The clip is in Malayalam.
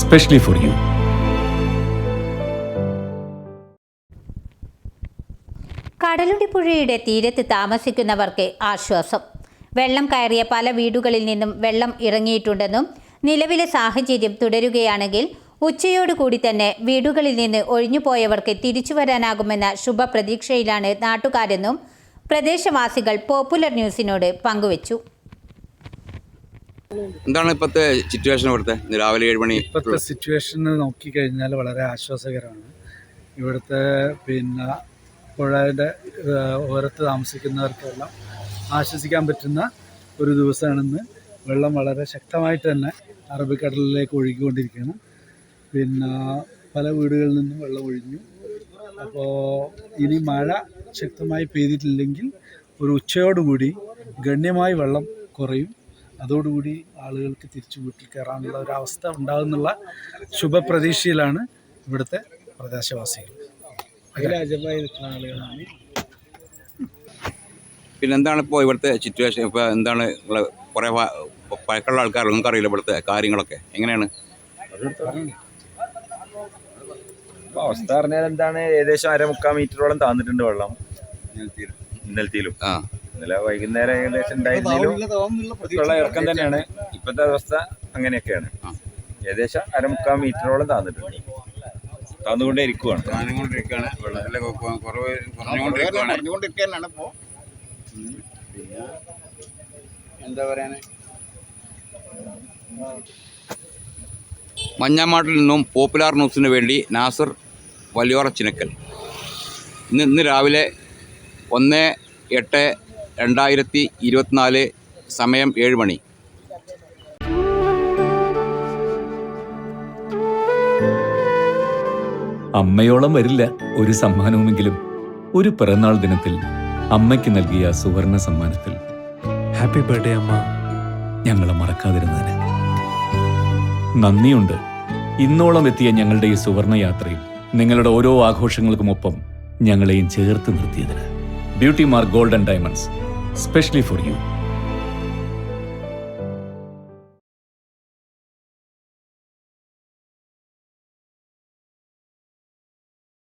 specially for you Kadalundi പുഴയുടെ തീരത്ത് താമസിക്കുന്നവർക്ക് ആശ്വാസം. വെള്ളം കയറിയ പല വീടുകളിൽ നിന്നും വെള്ളം ഇറങ്ങിയിട്ടുണ്ടെന്നും നിലവിലെ സാഹചര്യം തുടരുകയാണെങ്കിൽ ഉച്ചയോടുകൂടി തന്നെ വീടുകളിൽ നിന്ന് ഒഴിഞ്ഞുപോയവർക്ക് തിരിച്ചു വരാനാകുമെന്ന ശുഭപ്രതീക്ഷയിലാണ് നാട്ടുകാരെന്നും പ്രദേശവാസികൾ പോപ്പുലർ ന്യൂസിനോട് പങ്കുവച്ചു. എന്താണ് ഇപ്പോഴത്തെ സിറ്റുവേഷൻ ഇവിടുത്തെ? രാവിലെ ഏഴ് മണി ഇപ്പോഴത്തെ സിറ്റുവേഷൻ നോക്കിക്കഴിഞ്ഞാൽ വളരെ ആശ്വാസകരമാണ്. ഇവിടുത്തെ പിന്നെ പുഴയുടെ ഓരത്ത് താമസിക്കുന്നവർക്കെല്ലാം ആശ്വസിക്കാൻ പറ്റുന്ന ഒരു ദിവസമാണെന്ന്. വെള്ളം വളരെ ശക്തമായിട്ട് തന്നെ അറബിക്കടലിലേക്ക് ഒഴുകിക്കൊണ്ടിരിക്കുകയാണ്. പിന്നെ പല വീടുകളിൽ നിന്നും വെള്ളം ഒഴിഞ്ഞു. അപ്പോൾ ഇനി മഴ ശക്തമായി പെയ്തിട്ടില്ലെങ്കിൽ ഒരു ഉച്ചയോടുകൂടി ഗണ്യമായി വെള്ളം കുറയും. അതോടുകൂടി ആളുകൾക്ക് തിരിച്ചു വീട്ടിൽ കയറാനുള്ള ഒരു അവസ്ഥ ഉണ്ടാകുന്നുള്ള ശുഭപ്രതീക്ഷയിലാണ് ഇവിടുത്തെ പ്രദേശവാസികൾ. പിന്നെ എന്താണ് ഇപ്പോൾ ഇവിടുത്തെ സിറ്റുവേഷൻ ഇപ്പോൾ എന്താണ് കുറേ പഴക്കമുള്ള ആൾക്കാർ നിങ്ങൾക്ക് അറിയില്ല ഇവിടുത്തെ കാര്യങ്ങളൊക്കെ. എങ്ങനെയാണ്? അവസ്ഥ പറഞ്ഞാൽ എന്താണ്? ഏകദേശം അര മുക്കാൽ മീറ്ററോളം താന്നിട്ടുണ്ട് വെള്ളം. ഇന്നലത്തിലും ആ. ഇന്നലെ വൈകുന്നേരം ഏകദേശം ഉണ്ടായിരുന്നാലും ഉള്ള ഇറക്കം തന്നെയാണ്. ഇപ്പോഴത്തെ അവസ്ഥ അങ്ങനെയൊക്കെയാണ്. ഏകദേശം അരമുക്കാൽ മീറ്ററോളം താന്നിട്ടുണ്ട്. താന്നുകൊണ്ടേ ഇരിക്കുവാണ്. മഞ്ഞമാട്ടിൽ വെള്ളത്തിലെ കുറവ് കുറഞ്ഞുകൊണ്ടിരിക്കുകയാണ്. പറഞ്ഞുകൊണ്ടിരിക്കാനാണ് ഇപ്പോ. എന്താ മഞ്ഞാമാട്ടിൽ നിന്നും പോപ്പുലാർ ന്യൂസിന് വേണ്ടി നാസർ വലിയോറ ചിനക്കൽ. ഇന്ന് ഇന്ന് രാവിലെ ഒന്ന് എട്ട് രണ്ടായിരത്തി ഇരുപത്തിനാല് സമയം ഏഴ് മണി. അമ്മയോളം വരില്ല ഒരു സമ്മാനവുമെങ്കിലും. ഒരു പിറന്നാൾ ദിനത്തിൽ അമ്മയ്ക്ക് നൽകിയ സുവർണ സമ്മാനത്തിൽ. ഹാപ്പി ബർത്ത്ഡേ അമ്മ. ഞങ്ങളെ മറക്കാതിരുന്നതിന്. നന്ദിയുണ്ട്. ഇന്നോളം എത്തിയ ഞങ്ങളുടെ ഈ സുവർണ യാത്രയിൽ നിങ്ങളുടെ ഓരോ ആഘോഷങ്ങൾക്കുമൊപ്പം ഞങ്ങളെയും ചേർത്ത് നിർത്തിയതിന്. Beauty Mark Golden Diamonds specially for you